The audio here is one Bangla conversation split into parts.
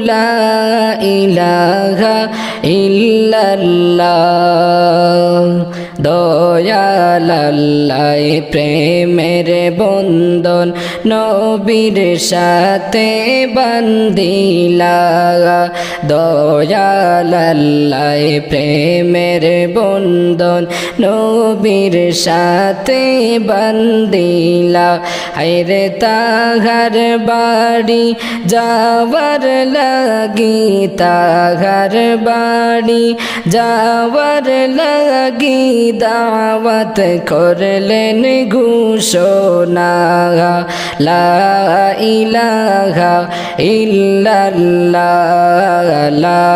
লা দয়ালাল্লাই প্রেমের বন্ধন নবীর সাথে বন্দিলা দয়ালাল্লাই প্রেমের বন্ধন নবীর সাথে বন্দিলা হাইরে তাহার বাড়ি যাওয়া যাওয়ার লাগি তাহার বাড়ি। যাওয়ার লাগি দাওয়াত করলেন ঘোষণা। লা ইলাহা ইল্লাল্লাহ, লা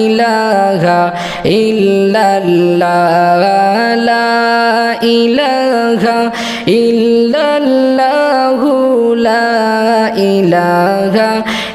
ইলাহা ইল্লাল্লাহ, লা ইলাহা ইল্লাল্লাহ, লা ইলাহা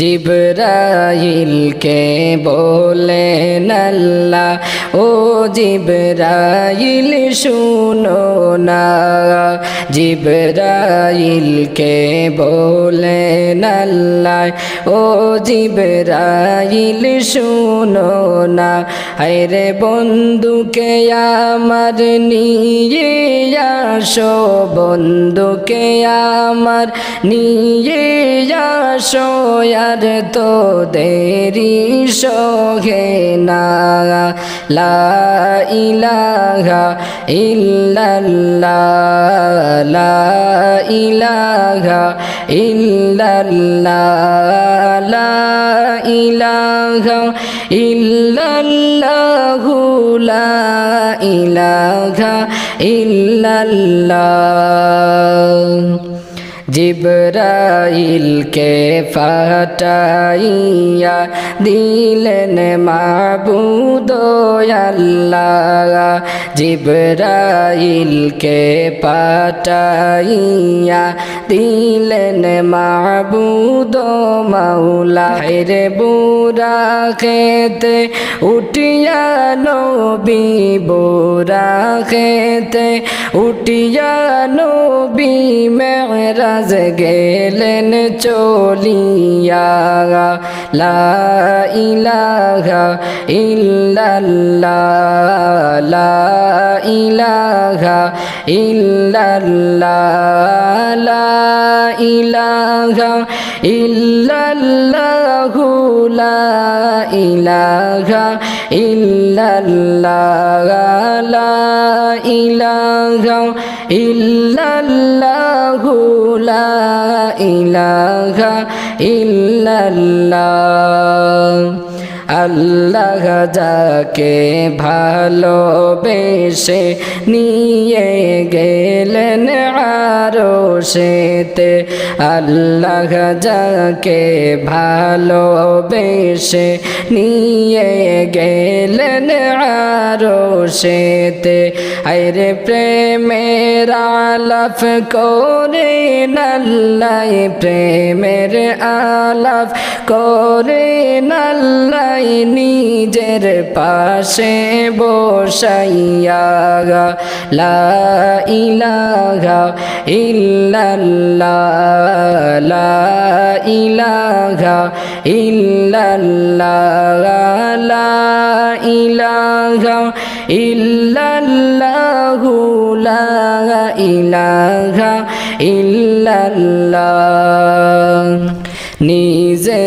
জিবরাইলকে বলেন আল্লাহ, ও জিবরাইল শুনো না। জিবরাইলকে বলেন নাল্লা ও জিবরাইল শুনো না। হায়রে বন্ধুকে আমার নিয়ে আসো, বন্ধুকে আমার নিয়ে আসো আর তো দেরি সোহে না। লা ইলাহা ইল্লাল্লাহ, লা ইলাহা ইল্লাল্লাহ, লা ইল্লাল্লাহ লা ইল্লাল্লাহ। জিবরাইলকে ফাটাইয়া দিলেন মাবুদ আল্লাহ জিবরাইলকে পাটাইয়া দিলেন মাবুদ মাওলা। রে বুড়া খেতে উঠিয়া নবী, বুড়া খেতে উঠিয়া নবী মেরাজ গেলেন চলিয়া লা ইলাহা ইল্লাল্লাহ লা ইলাহা ইল্লাল্লাহ লা ইলাহা ইল্লাল্লাহ লা ইলাহা ইল্লাল্লাহ লা ইলাহা ইল্লাল্লাহ। আল্লাহ যাকে ভালোবেসে নিয়ে গেলেন সেতে আল্লাহ যাকে ভালোবেসে নিয়ে গেলেন আরও সেতে। আইরে প্রেমের আলাপ করে নাল্লাই প্রেমের আলাপ করে নাল্লাই নিজের পাশে বসাইয়া লা ইলাহা ইল্লাল্লাহ, লা ইলাহা ইল্লাল্লাহ, লা ইলাহা ইল্লাল্লাহ, লা ইলাহা ইল্লাল্লাহ। নিজে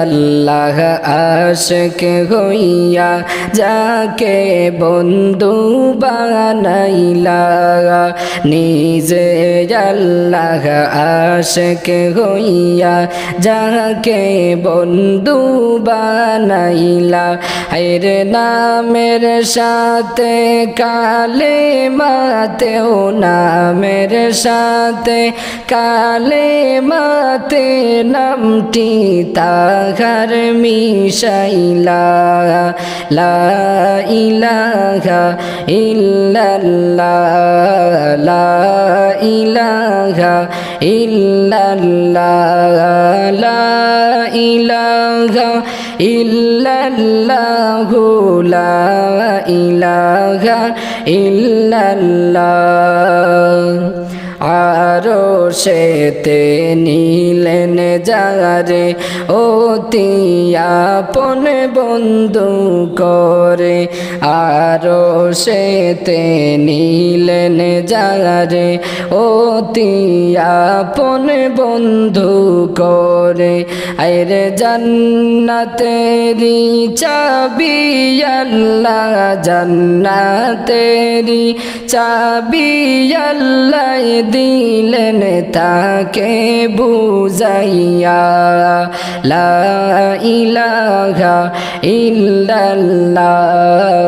আল্লাহ আশক হইয়া যাকে বন্ধু বানাইলা। নিজে আল্লাহ আশক হইয়া যাকে বন্ধু বানাইলা। এর নামের সাথে কালে মাতেও নামের সাথে কালে মাতে নামটি তাহার মিশাইলা। লা ইলাহা ইল্লাল্লাহ। লা ইলাহা ইল্লাল্লাহ। লা ইলাহা ইল্লাল্লাহু লা ইলাহা আরও সেতে নীলেন যারে অতি আপন বন্ধু করে। আরও সেতে নীলেন যারে অতি আপন বন্ধু করে। আরে জান্নাতেরি চাবি, আল্লাহ জান্নাতেরি চাবি, আল্লাহ দিলেন তাকে বুঝাইয়া, লা ইলাহা ইল্লাল্লাহ।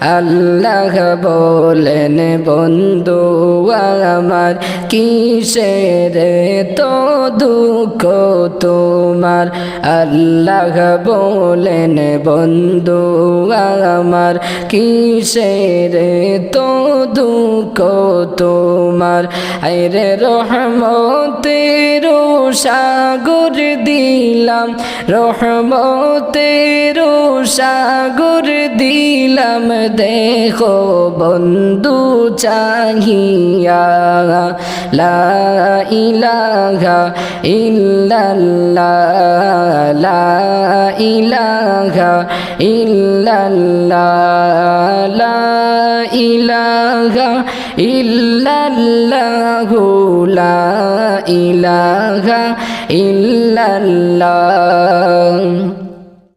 আল্লাহ বলেন, বন্ধু আমার, কিসের তো দুঃখ তোমার? আল্লাহ বলেন, বন্ধু আমার, কিসের তো দুঃখ তোমার? আরে রহমতের সাগর দিলাম, রহমতের সাগর দিলাম দেখো বন্ধু চাহিয়া, লা ইলাহা ইল্লাল্লাহ, লা ইলাহা ইল্লাল্লাহ, লা ইলাহা ইল্লাল্লাহু, লা ইলাহা ইল্লাল্লাহ।